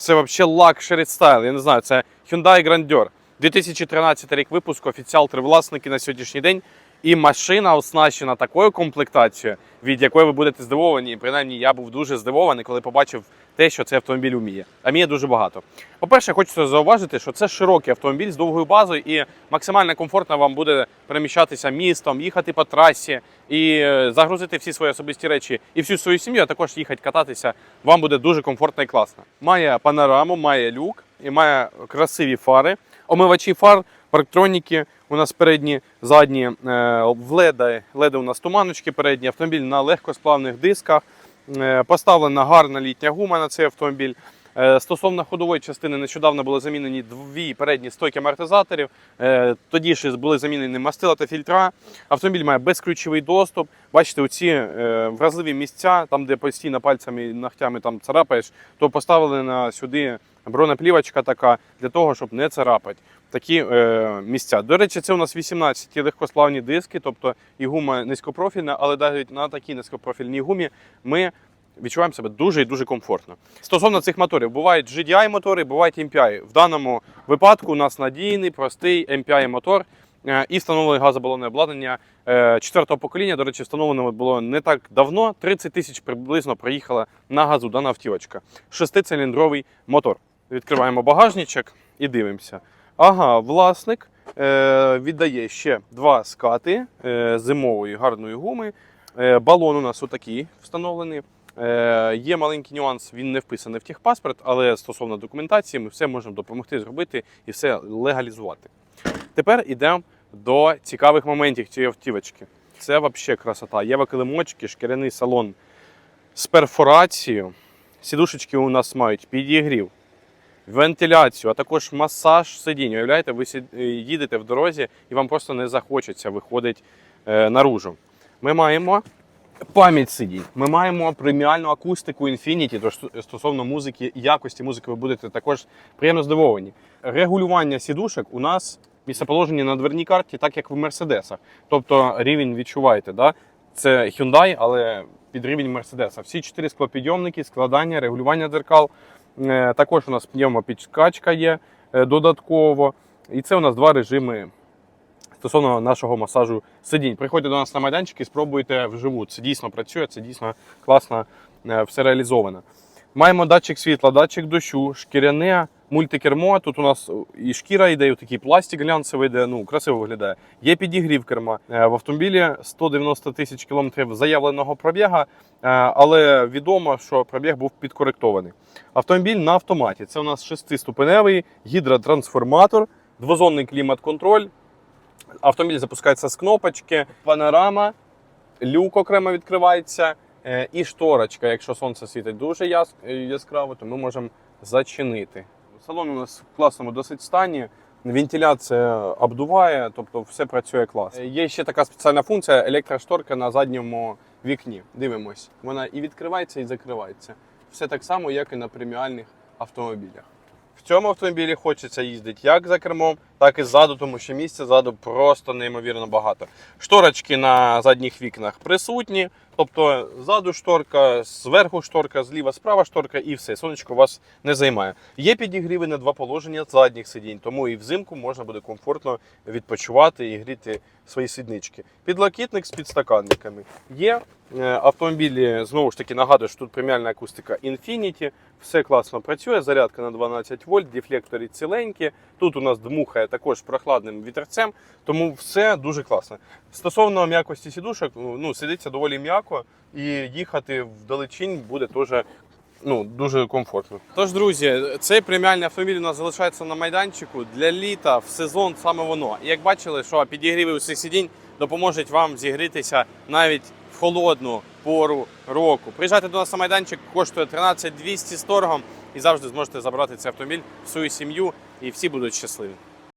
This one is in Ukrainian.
Це взагалі лакшері стайл. Я не знаю, це Hyundai Grandeur. 2013 рік випуску, офіціал три власники на сьогоднішній день. І машина оснащена такою комплектацією, від якої ви будете здивовані. Принаймні я був дуже здивований, коли побачив те, що цей автомобіль вміє. А вміє дуже багато. По-перше, хочу зауважити, що це широкий автомобіль з довгою базою, і максимально комфортно вам буде переміщатися містом, їхати по трасі і е, загрузити всі свої особисті речі і всю свою сім'ю, а також їхати кататися. Вам буде дуже комфортно і класно. Має панораму, має люк і має красиві фари, омивачі фар, парктроніки. У нас передні, задні е, леди, леди у нас туманочки передні, автомобіль на легкосплавних дисках. Е, Поставлена гарна літня гума на цей автомобіль. Е, Стосовно ходової частини, нещодавно були замінені дві передні стойки амортизаторів. Тоді ж були замінені мастила та фільтра. Автомобіль має безключовий доступ. Бачите, оці вразливі місця, там, де постійно пальцями і ногтями там царапаєш, то поставили на сюди бронеплівочка така для того, щоб не царапати такі е, місця. До речі, це у нас 18 легкосплавні диски, тобто і гума низькопрофільна, але навіть на такій низькопрофільній гумі ми відчуваємо себе дуже і дуже комфортно. Стосовно цих моторів, бувають GDI мотори, бувають MPI. В даному випадку у нас надійний, простий MPI мотор. е, І встановлене газобалонне обладнання е, четвертого покоління. До речі, встановлено було не так давно. 30 тисяч приблизно проїхала на газу дана автівочка. Шестициліндровий мотор. Відкриваємо багажничок і дивимося. Ага, власник е, віддає ще два скати е, зимової гарної гуми. Е, балон у нас отакий встановлений. Е, є маленький нюанс, він не вписаний в техпаспорт, але стосовно документації, ми все можемо допомогти зробити і все легалізувати. Тепер йдемо до цікавих моментів цієї автівочки. Це взагалі красота. Є килимочки, шкіряний салон з перфорацією. Сідушечки у нас мають підігрів, вентиляцію, а також масаж сидінь. Уявляєте, ви е, їдете в дорозі і вам просто не захочеться виходить е, наружу. Ми маємо пам'ять сидінь. Ми маємо преміальну акустику Infinity, тож стосовно музики якості музики ви будете також приємно здивовані. Регулювання сідушок у нас місцеположені на дверній карті, так як в Мерседесах. Тобто рівень відчуваєте, да? це Hyundai, але під рівень Мерседеса. Всі чотири склопідйомники, складання, регулювання дзеркал. Е, Також у нас пневмопідкачка є е, додатково. І це у нас два режими стосовно нашого масажу сидінь. Приходьте до нас на майданчик і спробуйте вживу. Це дійсно працює, це дійсно класно е, все реалізовано. Маємо датчик світла, датчик дощу, шкіряне мультикермо. Тут у нас і шкіра йде, і такий пластик глянцевий, де ну, красиво виглядає. Є підігрів керма. Е, В автомобілі 190 тисяч кілометрів заявленого пробіга, е, але відомо, що пробіг був підкоректований. Автомобіль на автоматі. Це у нас шестиступеневий гідротрансформатор, двозонний клімат-контроль. Автомобіль запускається з кнопочки, панорама, люк окремо відкривається е, і шторочка. Якщо сонце світить дуже яс- яскраво, то ми можемо зачинити. Салон у нас в класному досить стані. Вентиляція обдуває, тобто все працює класно. Е, Є ще така спеціальна функція електрошторка на задньому вікні. Дивимось, вона і відкривається, і закривається. Все так само, як і на преміальних автомобілях. В цьому автомобілі хочеться їздити як за кермом, так і ззаду, тому що місця ззаду просто неймовірно багато. Шторочки на задніх вікнах присутні, тобто ззаду шторка, зверху шторка, зліва, справа шторка і все. Сонечко вас не займає. Є підігріви на два положення задніх сидінь, тому і взимку можна буде комфортно відпочивати і гріти свої сіднички. Підлокітник з підстаканниками. Є е, автомобілі, знову ж таки, нагадую, що тут преміальна акустика Infinity. Все класно працює, зарядка на 12 вольт, дефлектори ціленькі. Тут у нас дмухає також прохладним вітерцем, тому все дуже класно. Стосовно м'якості сідушок, ну, сидиться доволі м'яко і їхати вдалечінь буде теж ну, дуже комфортно. Тож, друзі, цей преміальний автомобіль у нас залишається на майданчику для літа в сезон саме воно. Як бачили, що підігріви усіх сидінь допоможуть вам зігрітися навіть в холодну пору року. Приїжджайте до нас на майданчик, коштує 13 200 з торгом і завжди зможете забрати цей автомобіль в свою сім'ю, і всі будуть щасливі.